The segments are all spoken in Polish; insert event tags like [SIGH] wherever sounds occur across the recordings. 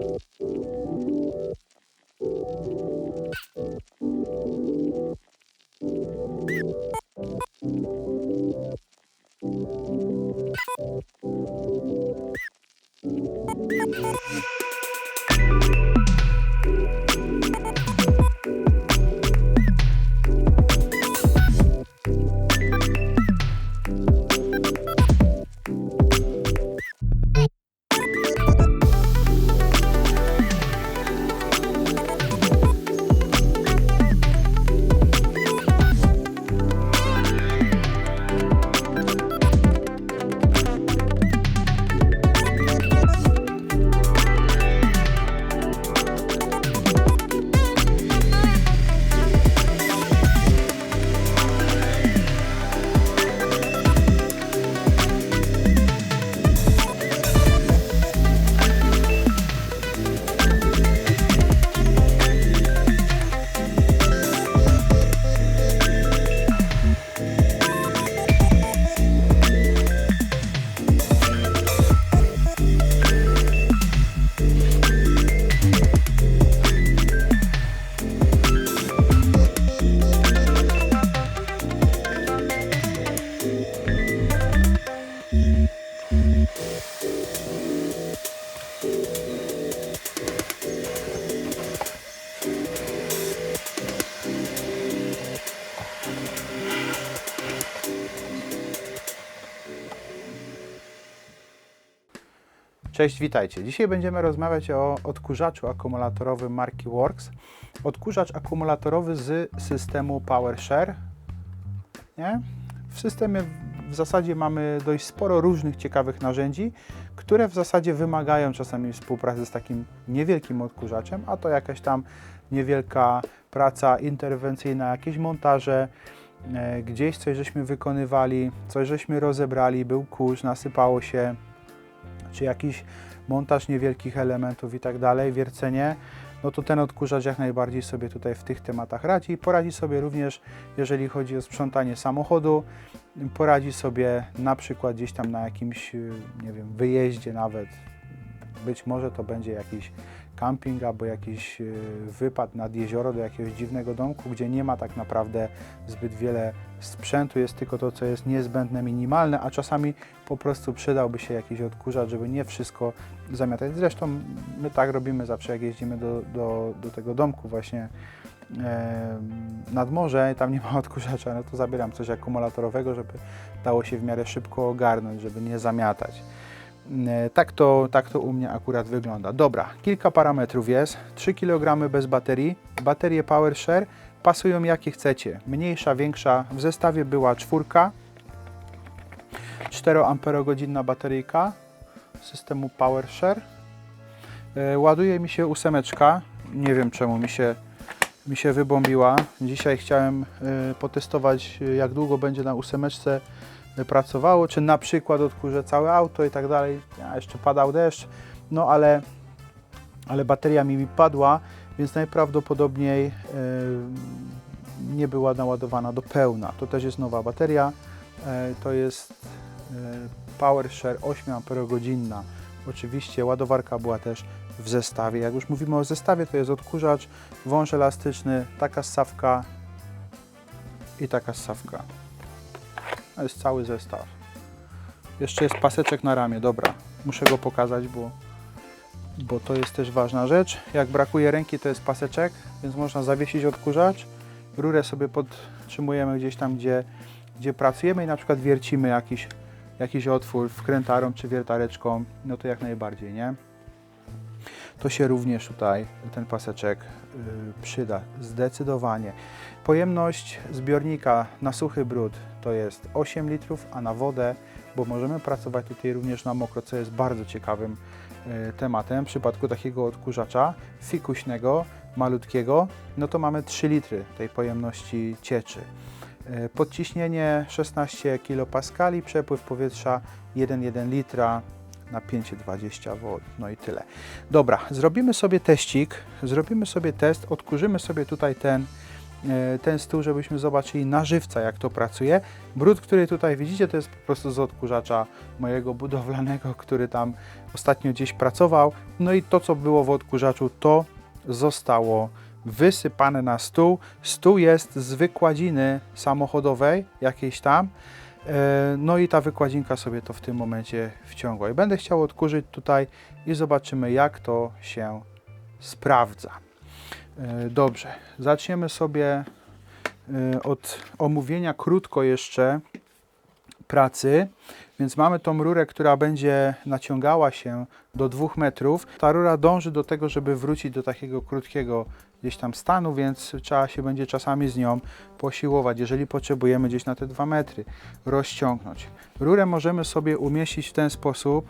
you Cześć, witajcie. Dzisiaj będziemy rozmawiać o odkurzaczu akumulatorowym marki Works. Odkurzacz akumulatorowy z systemu PowerShare. Nie? W systemie w zasadzie mamy dość sporo różnych ciekawych narzędzi, które w zasadzie wymagają czasami współpracy z takim niewielkim odkurzaczem, a to jakaś tam niewielka praca interwencyjna, jakieś montaże, e, gdzieś coś żeśmy wykonywali, coś żeśmy rozebrali, był kurz, nasypało się, czy jakiś montaż niewielkich elementów i tak dalej, wiercenie, no to ten odkurzacz jak najbardziej sobie tutaj w tych tematach radzi. Poradzi sobie również, jeżeli chodzi o sprzątanie samochodu, poradzi sobie na przykład gdzieś tam na jakimś, y, nie wiem, wyjeździe nawet. Być może to będzie jakiś camping albo jakiś y, wypad nad jezioro do jakiegoś dziwnego domku, gdzie nie ma tak naprawdę zbyt wiele sprzętu, jest tylko to, co jest niezbędne, minimalne, a czasami po prostu przydałby się jakiś odkurzacz, żeby nie wszystko zamiatać. Zresztą my tak robimy zawsze, jak jeździmy do, do, do tego domku właśnie e, nad morze tam nie ma odkurzacza, no to zabieram coś akumulatorowego, żeby dało się w miarę szybko ogarnąć, żeby nie zamiatać. E, Tak to, tak to u mnie akurat wygląda. Dobra, kilka parametrów jest. 3 kg bez baterii. Baterie PowerShare pasują jakie chcecie. Mniejsza, większa. W zestawie była czwórka. 4 amperogodzinna bateryjka systemu PowerShare. E, Ładuje mi się ósemeczka. Nie wiem czemu mi się, mi się wybombiła. Dzisiaj chciałem e, potestować jak długo będzie na ósemeczce pracowało, czy na przykład odkurzę całe auto i tak dalej. Ja, jeszcze padał deszcz, no ale, ale bateria mi padła, więc najprawdopodobniej e, nie była naładowana do pełna. To też jest nowa bateria. E, to jest PowerShare 8 Ah. Oczywiście ładowarka była też w zestawie. Jak już mówimy o zestawie, to jest odkurzacz, wąż elastyczny, taka ssawka i taka ssawka. To jest cały zestaw. Jeszcze jest paseczek na ramię, dobra. Muszę go pokazać, bo, bo to jest też ważna rzecz. Jak brakuje ręki, to jest paseczek, więc można zawiesić odkurzacz. Rurę sobie podtrzymujemy gdzieś tam, gdzie, gdzie pracujemy i na przykład wiercimy jakiś, jakiś otwór wkrętarą czy wiertareczką, no to jak najbardziej, nie? To się również tutaj, ten paseczek y, przyda, zdecydowanie. Pojemność zbiornika na suchy brud to jest 8 litrów, a na wodę, bo możemy pracować tutaj również na mokro, co jest bardzo ciekawym y, tematem. W przypadku takiego odkurzacza fikuśnego, malutkiego, no to mamy 3 litry tej pojemności cieczy. Y, Podciśnienie 16 kPa, przepływ powietrza 1,1 litra, napięcie 20 V, no i tyle. Dobra, zrobimy sobie teścik, zrobimy sobie test, odkurzymy sobie tutaj ten e, ten stół, żebyśmy zobaczyli na żywca, jak to pracuje. Brud, który tutaj widzicie, to jest po prostu z odkurzacza mojego budowlanego, który tam ostatnio gdzieś pracował. No i to, co było w odkurzaczu, to zostało wysypane na stół. Stół jest z wykładziny samochodowej, jakiejś tam. E, No i ta wykładzinka sobie to w tym momencie wciągła. I będę chciał odkurzyć tutaj i zobaczymy, jak to się sprawdza. E, Dobrze, zaczniemy sobie e, od omówienia krótko jeszcze pracy. Więc mamy tą rurę, która będzie naciągała się do 2 metrów. Ta rura dąży do tego, żeby wrócić do takiego krótkiego gdzieś tam stanu, więc trzeba się będzie czasami z nią posiłować, jeżeli potrzebujemy gdzieś na te 2 metry rozciągnąć. Rurę możemy sobie umieścić w ten sposób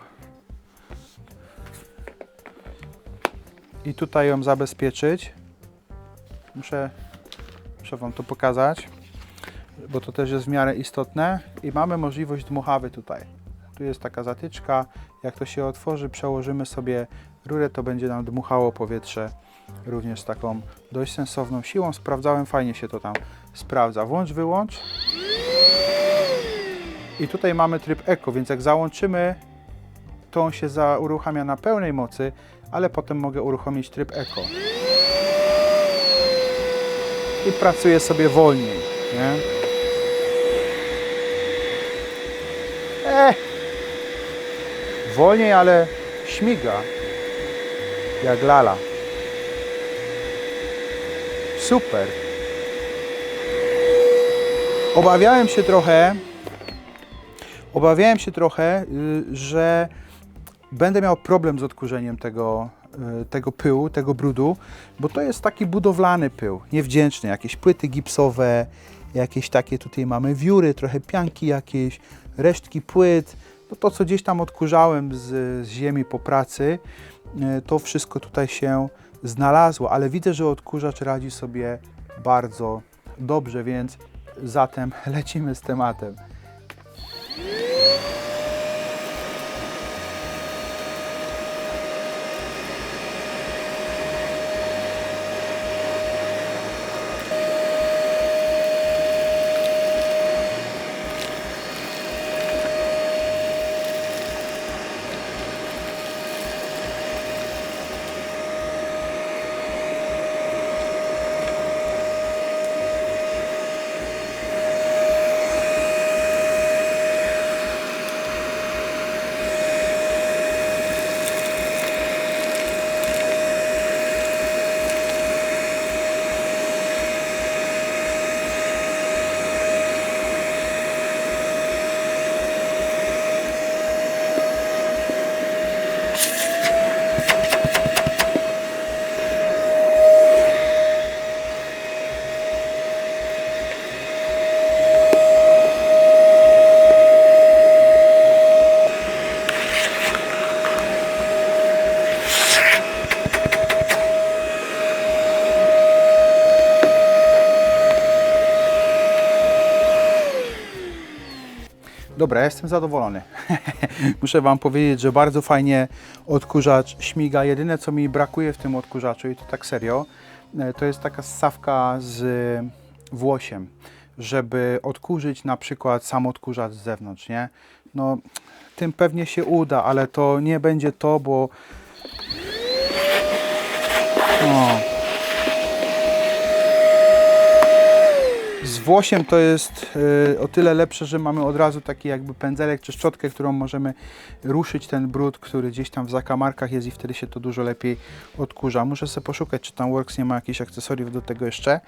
i tutaj ją zabezpieczyć. Muszę, muszę Wam to pokazać, bo to też jest w miarę istotne. I mamy możliwość dmuchawy tutaj. Tu jest taka zatyczka. Jak to się otworzy, przełożymy sobie rurę, to będzie nam dmuchało powietrze również taką dość sensowną siłą. Sprawdzałem, fajnie się to tam sprawdza. Włącz, wyłącz. I tutaj mamy tryb Eco, więc jak załączymy, to on się za, uruchamia na pełnej mocy, ale potem mogę uruchomić tryb Eco. I pracuje sobie wolniej. Nie? E! Wolniej, ale śmiga. Jak lala. Super. Obawiałem się trochę, obawiałem się trochę, y, że będę miał problem z odkurzeniem tego, tego pyłu, tego brudu, bo to jest taki budowlany pył, niewdzięczny, jakieś płyty gipsowe, jakieś takie tutaj mamy wióry, trochę pianki jakieś, resztki płyt, no to co gdzieś tam odkurzałem z, z ziemi po pracy, y, to wszystko tutaj się znalazło, ale widzę, że odkurzacz radzi sobie bardzo dobrze, więc zatem [LAUGHS] lecimy z tematem. Dobra, jestem zadowolony. [LAUGHS] Muszę Wam powiedzieć, że bardzo fajnie odkurzacz śmiga. Jedyne co mi brakuje w tym odkurzaczu, i to tak serio, e, to jest taka ssawka z włosiem, żeby odkurzyć na przykład sam odkurzacz z zewnątrz, nie? No, tym pewnie się uda, ale to nie będzie to, bo... O. Z włosiem to jest y, o tyle lepsze, że mamy od razu taki jakby pędzelek czy szczotkę, którą możemy ruszyć ten brud, który gdzieś tam w zakamarkach jest i wtedy się to dużo lepiej odkurza. Muszę sobie poszukać, czy tam Works nie ma jakichś akcesoriów do tego jeszcze.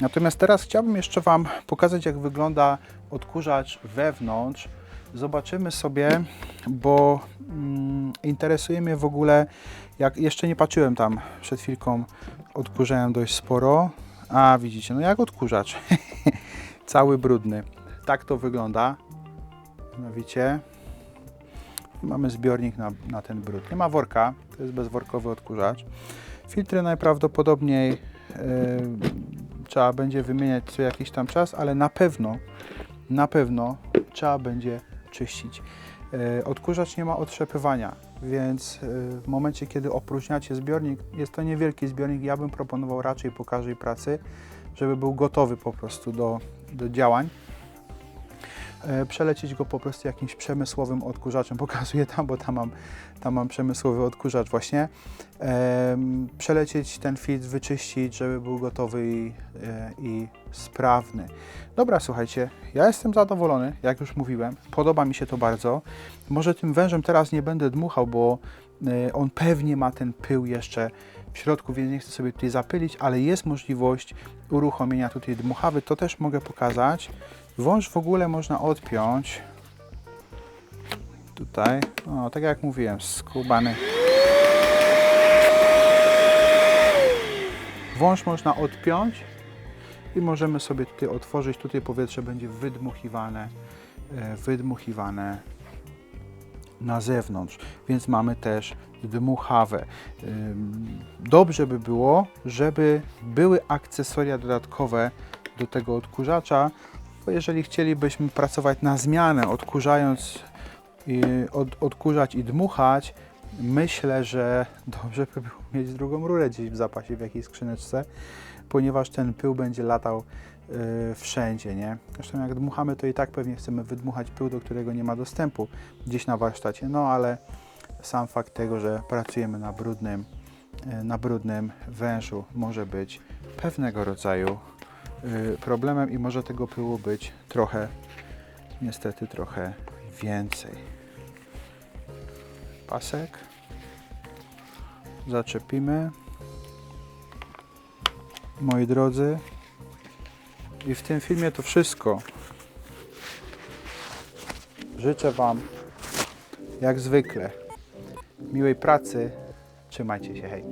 Natomiast teraz chciałbym jeszcze Wam pokazać, jak wygląda odkurzacz wewnątrz. Zobaczymy sobie, bo mm, interesuje mnie w ogóle, jak jeszcze nie patrzyłem tam przed chwilką, odkurzałem dość sporo. A, widzicie, no jak odkurzacz. [LAUGHS] [LAUGHS] Cały brudny. Tak to wygląda. Mianowicie mamy zbiornik na, na ten brud. Nie ma worka, to jest bezworkowy odkurzacz. Filtry najprawdopodobniej e, trzeba będzie wymieniać co jakiś tam czas, ale na pewno, na pewno trzeba będzie czyścić. E, Odkurzacz nie ma otrzepywania, więc e, w momencie, kiedy opróżniacie zbiornik, jest to niewielki zbiornik, ja bym proponował raczej po każdej pracy, żeby był gotowy po prostu do, do działań. E, Przelecieć go po prostu jakimś przemysłowym odkurzaczem. [LAUGHS] Pokazuję tam, bo tam mam, tam mam przemysłowy odkurzacz właśnie. Em, Przelecieć ten filtr, wyczyścić, żeby był gotowy i, e, i sprawny. Dobra, słuchajcie, ja jestem zadowolony, jak już mówiłem. Podoba mi się to bardzo. Może tym wężem teraz nie będę dmuchał, bo e, on pewnie ma ten pył jeszcze środku, więc nie chcę sobie tutaj zapylić, ale jest możliwość uruchomienia tutaj dmuchawy. To też mogę pokazać. Wąż w ogóle można odpiąć. Tutaj, tak jak mówiłem, skubany. Wąż można odpiąć i możemy sobie tutaj otworzyć. Tutaj powietrze będzie wydmuchiwane, e, wydmuchiwane na zewnątrz, więc mamy też dmuchawę. Dobrze by było, żeby były akcesoria dodatkowe do tego odkurzacza, bo jeżeli chcielibyśmy pracować na zmianę, odkurzając, i, od, odkurzać i dmuchać, myślę, że [LAUGHS] dobrze by było mieć drugą rurę gdzieś w zapasie, w jakiejś skrzyneczce, ponieważ ten pył będzie latał y, wszędzie, nie? Zresztą jak dmuchamy, to i tak pewnie chcemy wydmuchać pył, do którego nie ma dostępu gdzieś na warsztacie, no ale sam fakt tego, że pracujemy na brudnym, y, na brudnym wężu może być pewnego rodzaju y, problemem i może tego pyłu być trochę, niestety trochę więcej. Pasek. Zaczepimy. Moi drodzy. I w tym filmie to wszystko. Życzę Wam, jak zwykle, miłej pracy. Trzymajcie się, hej.